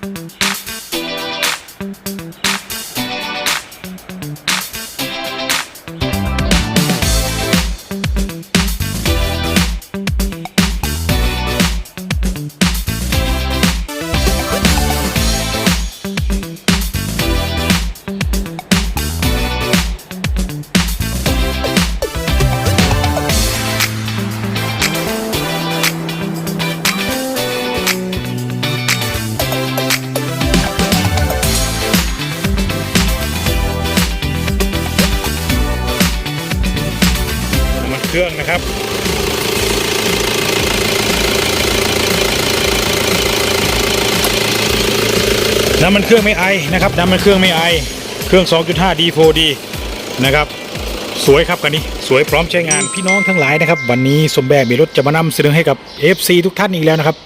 Mm-hmm. เครื่องนะครับน้ำมันเครื่องไม่ไอนะครับน้ำมันเครื่องไม่ไอ เครื่อง 2.5 D4D นะครับสวยครับคันนี้สวยพร้อมใช้งานพี่น้องทั้งหลายนะครับ วันนี้สมแบกมีรถจะมานำเสนอให้กับ FC ทุกท่านอีกแล้วนะครับ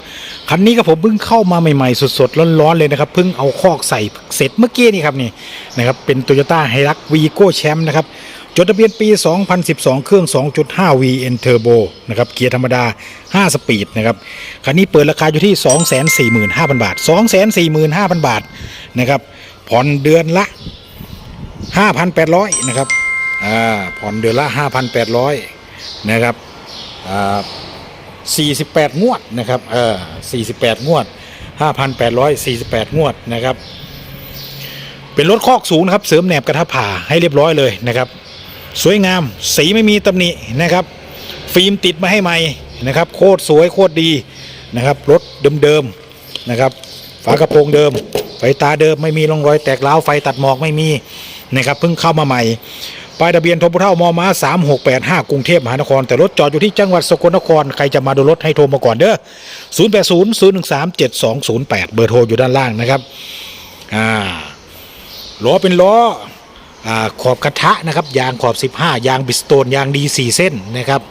คันนี้ก็ผมเพิ่งเข้ามาใหม่ๆ สดๆ ร้อนๆ เลยนะครับเพิ่งเอาคอกใส่เสร็จเมื่อกี้นี่ครับนี่นะครับเป็น Toyota h i l u x Vigo Champ นะครับ จดทะเบียนปี 2012 เครื่อง 2.5 VN Turbo นะครับ เกียร์ธรรมดา 5 สปีดนะครับ คันนี้เปิดราคาอยู่ที่ 245,000 บาท 245,000 บาทนะครับ ผ่อนเดือนละ 5,800 นะครับ อ่า ผ่อนเดือนละ 5,800 นะครับ อ่า 48 งวดนะครับ เออ48 งวด 5,848 งวดนะครับเป็นรถคอกสูงนะครับเสริมแหนบกระทะผ่าให้เรียบร้อยเลยนะครับ สวยงาม สีไม่มีตำหนินะครับ ฟิล์มติดมาให้ใหม่นะครับ โคตรสวยโคตรดีนะครับรถเดิมๆนะครับ ฝากระโปรงเดิม ไฟตาเดิมไม่มีร่องรอยแตกร้าวไฟตัดหมอกไม่มีนะครับเพิ่งเข้ามาใหม่ป้ายทะเบียนทพเท่ามอมา3685 กรุงเทพมหานคร แต่รถจอดอยู่ที่จังหวัดสกลนคร ใครจะมาดูรถให้โทรมาก่อนเด้อ080 013 7208 เบอร์โทรอยู่ด้านล่างนะครับ อ่าล้อเป็นล้อ ขอบกระทะนะครับยางขอบ 15 ยางบิสโตนยางดี 4 เส้นนะครับ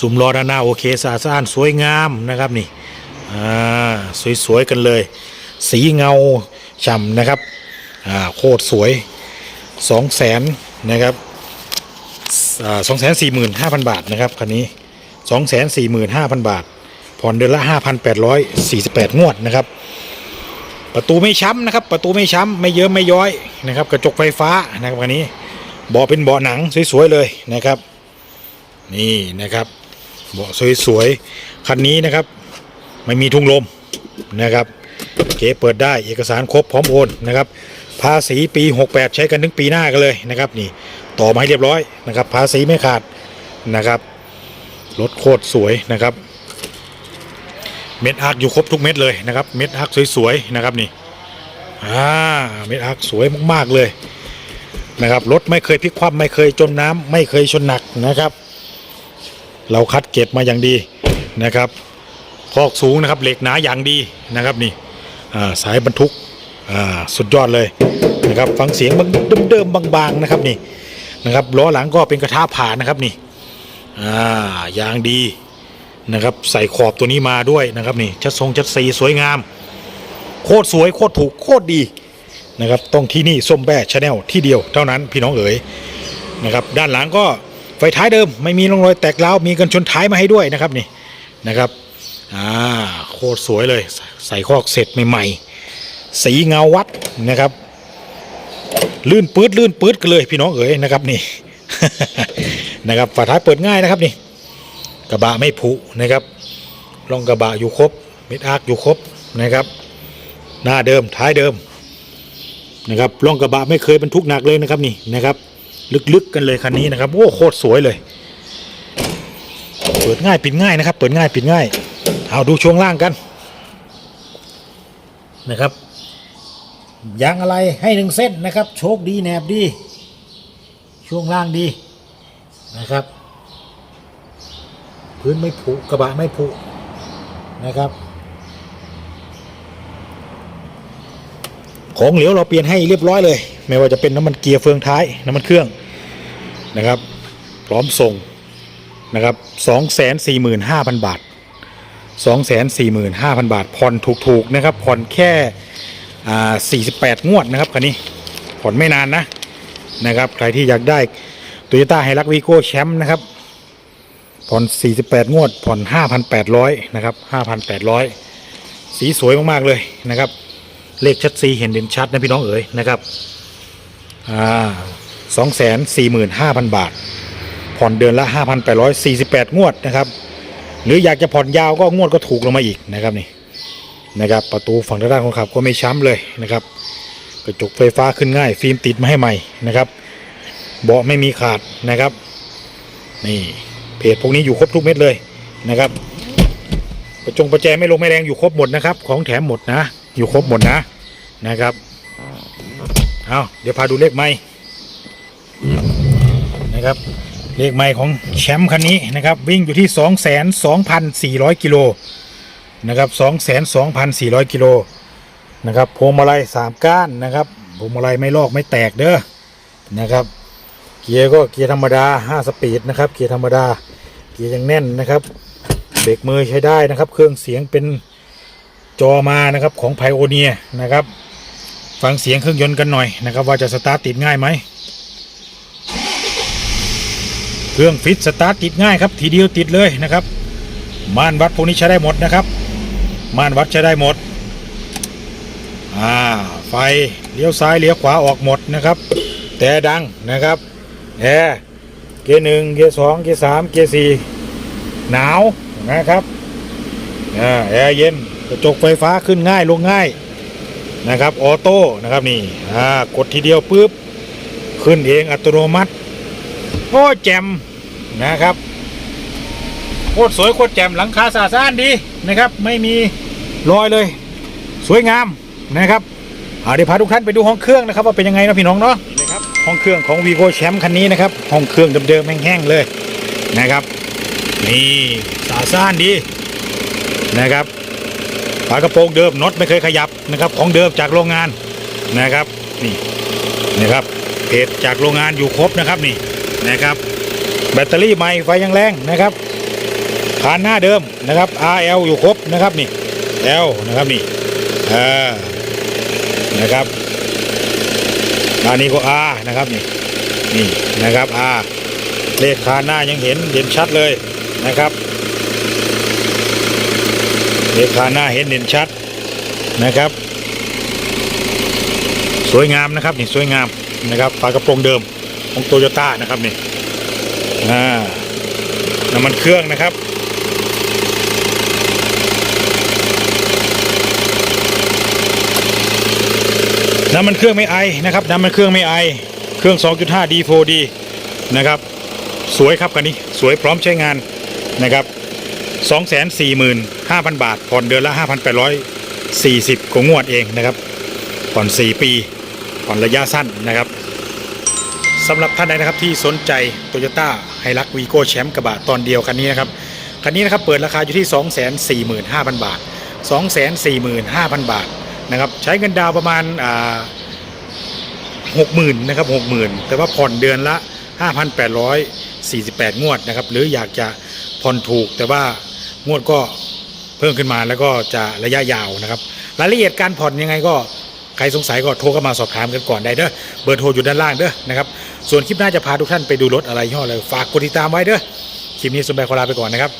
สุมล้อด้านหน้าโอเคสะอาดสะอ้านสวยงามนะครับนี่สวยๆกันเลย สีเงาฉ่ำนะครับโคตรสวย 2 0 0แสนนะครับสองแสนสี่หมื่นห้าพันบาทนะครับคันนี้สองแสนสี่หมื่นห้าพันบาท ผ่อนเดือนละห้าพันแปดร้อยสี่สิบแปดงวดนะครับ ประตูไม่ช้ำนะครับ ประตูไม่ช้ำไม่เยิ้มไม่ย้อยนะครับ กระจกไฟฟ้านะครับคันนี้เบาะเป็นเบาะหนังสวยๆเลยนะครับ นี่นะครับเบาะสวยๆคันนี้นะครับ ไม่มีทุ่งลมนะครับเก๋เปิดได้เอกสารครบพร้อมโอนนะครับ ภาษีปี 68 ใช้กันถึงปีหน้ากันเลยนะครับ นี่ต่อมาให้เรียบร้อยนะครับ ภาษีไม่ขาดนะครับรถโคตรสวยนะครับ เม็ดอาร์คอยู่ครบทุกเม็ดเลยนะครับ เม็ดอาร์คสวยๆนะครับนี่อ่าเม็ดอาร์คสวยมากๆเลยนะครับรถไม่เคยพลิกคว่ำไม่เคยจมน้ำไม่เคยชนหนักนะครับ เราคัดเก็บมาอย่างดีนะครับคอกสูงนะครับเหล็กหนาอย่างดีนะครับนี่อ่าสายบรรทุกอ่าสุดยอดเลยนะครับฟังเสียงเดิมๆบางๆนะครับนี่นะครับล้อหลังก็เป็นกระทะผ่านะครับนี่อ่ายางดี นะครับ ใส่ขอบตัวนี้มาด้วยนะครับนี่ชัดทรงชัดสีสวยงาม โคตรสวยโคตรถูกโคตรดีนะครับต้องที่นี่ส้มแบ่ชาแนลที่เดียวเท่านั้นพี่น้องเอ๋ยนะครับด้านหลังก็ไฟท้ายเดิมไม่มีร่องรอยแตกร้าวมีกันชนท้ายมาให้ด้วยนะครับนี่นะครับอ่าโคตรสวยเลยใส่คอกเสร็จใหม่ๆ สีเงาวัดนะครับ ลื่นปื๊ดลื่นปื๊ดกันเลยพี่น้องเอ๋ยนะครับนี่นะครับฝาท้ายเปิดง่ายนะครับนี่ ระบะไม่ผุนะครับร่องกระบะอยู่ครบมิดอาร์คอยู่ครบนะครับ หน้าเดิมท้ายเดิมนะครับร่องกระบะไม่เคยบรรทุกหนักเลยนะครับนี่นะครับลึกๆกันเลยคันนี้นะครับโอ้โคตรสวยเลย เปิดง่ายปิดง่ายนะครับ เปิดง่ายปิดง่าย เอาดูช่วงล่างกันนะครับยางอะไรให้หนึ่งเส้นนะครับ โชคดีแหนบดี ช่วงล่างดีนะครับ พื้นไม่ผุกระบะไม่ผุนะครับ ของเหลวเราเปลี่ยนให้เรียบร้อยเลย ไม่ว่าจะเป็นน้ำมันเกียร์เฟืองท้ายน้ำมันเครื่องนะครับ พร้อมส่งนะครับสองแสนสี่หมื่นห้าพันบาทสองแสนสี่หมื่นห้าพันบาท ผ่อนถูกๆนะครับ ผ่อนแค่อ่าสี่สิบแปดงวดนะครับคันนี้ ผ่อนไม่นานนะนะครับ ใครที่อยากได้ Toyota h i l u x Vigo Champ นะครับ ผ่อน 48 งวด ผ่อน 5,800 นะครับ 5,800 สีสวยมาก ๆ เลยนะครับ เลขชัดซีเห็นเด่นชัดนะพี่น้องเอ๋ยนะครับ อ่าสองแสนสี่หมื่นห้าพันบาท ผ่อนเดือนละห้าพันแปดร้อยสี่สิบแปดงวดนะครับ หรืออยากจะผ่อนยาวก็งวดก็ถูกลงมาอีกนะครับนี่ นะครับ ประตูฝั่งด้านคนขับก็ไม่ช้ำเลยนะครับ กระจกไฟฟ้าขึ้นง่าย ฟิล์มติดมาให้ใหม่นะครับ เบาะไม่มีขาดนะครับ นี่ เพจพวกนี้อยู่ครบทุกเม็ดเลยนะครับประจงประแจไม่ลงไม่แรงอยู่ครบหมดนะครับ ของแถมหมดนะ อยู่ครบหมดนะนะครับเอาเดี๋ยวพาดูเลขไม้นะครับเลขไม้ของแชมป์คันนี้นะครับวิ่งอยู่ที่ 2 2 4 0 0กิโลนะครับ2 2 4 0 0กิโลนะครับพวงมาลัย3ก้านนะครับพวงมาลัยไม่ลอกไม่แตกเด้อนะครับ เกียร์ก็เกียร์ธรรมดา 5 สปีดนะครับ เกียร์ธรรมดา เกียร์ยังแน่นนะครับ เบรกมือใช้ได้นะครับ เครื่องเสียงเป็นจอมานะครับของไพโอเนียนะครับ ฟังเสียงเครื่องยนต์กันหน่อยนะครับ ว่าจะสตาร์ทติดง่ายไหม เครื่องฟิตสตาร์ทติดง่ายครับทีเดียวติดเลยนะครับ ม่านวัดพวกนี้ใช้ได้หมดนะครับ ม่านวัดใช้ได้หมด อ่า ไฟเลี้ยวซ้ายเลี้ยวขวาออกหมดนะครับ แต่ดังนะครับ แอร์เกียร์หนึ่งเกียร์สองเกียร์สามเกียร์สี่หนาวนะครับอ่าแอร์เย็นกระจกไฟฟ้าขึ้นง่ายลงง่ายนะครับออโต้นะครับนี่อ่ากดทีเดียวปุ๊บขึ้นเองอัตโนมัติโอ้แจ่มนะครับโคตรสวยโคตรแจ่มหลังคาสะอาดสะอ้านดีนะครับ ไม่มีรอยเลย สวยงามนะครับเดี๋ยวพาทุกท่านไปดูห้องเครื่องนะครับ ว่าเป็นยังไงนะพี่น้องเนาะ ห้องเครื่องของ Vigo แชมป์คันนี้นะครับ ห้องเครื่องเดิมๆแห้งๆเลยนะครับ นี่สะอาดสะอ้านดีนะครับฝากระโปรงเดิมน็อตไม่เคยขยับนะครับ ของเดิมจากโรงงานนะครับนี่นะครับเพจจากโรงงานอยู่ครบนะครับนี่นะครับ แบตเตอรี่ใหม่ไฟยังแรงนะครับคานหน้าเดิมนะครับ RL อยู่ครบนะครับนี่ L นะครับนี่อ่านะครับ ด้านนี้ก็ R นะครับนี่นี่นะครับ R เลขคานหน้ายังเห็นเด่นชัดเลยนะครับ เลขคานหน้าเห็นเด่นชัดนะครับ สวยงามนะครับนี่สวยงามนะครับฝากระโปรงเดิมของโตโยต้านะครับนี่อ่าน้ำมันเครื่องนะครับ น้ำมันเครื่องไม่ไอนะครับน้ำมันเครื่องไม่ไอ เครื่อง 2.5 D4D นะครับ สวยครับคันนี้สวยพร้อมใช้งานนะครับ245,000 บาท ผ่อนเดือนละ 5,840กว่างวดเองนะครับผ่อน 4 ปี ผ่อนระยะสั้นนะครับสำหรับท่านใดนะครับที่สนใจ Toyota h i l u x Vigo แชมป์กระบะตอนเดียวคันนี้นะครับคันนี้นะครับเปิดราคาอยู่ที่ 245,000 บาท 245,000 บาท นะครับใช้เงินดาวประมาณอ่า60,000นะครับ60,000แต่ว่าผ่อนเดือนละ 5,848 งวดนะครับหรืออยากจะผ่อนถูกแต่ว่างวดก็เพิ่มขึ้นมาแล้วก็จะระยะยาวนะครับรายละเอียดการผ่อนยังไงก็ใครสงสัยก็โทรเข้ามาสอบถามกันก่อนได้เด้อเบอร์โทรอยู่ด้านล่างเด้อนะครับส่วนคลิปหน้าจะพาทุกท่านไปดูรถอะไรยี่ห้ออะไรฝากกดติดตามไว้เด้อคลิปนี้สมบัยขอลาไปก่อนนะครับ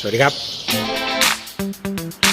สวัสดีครับ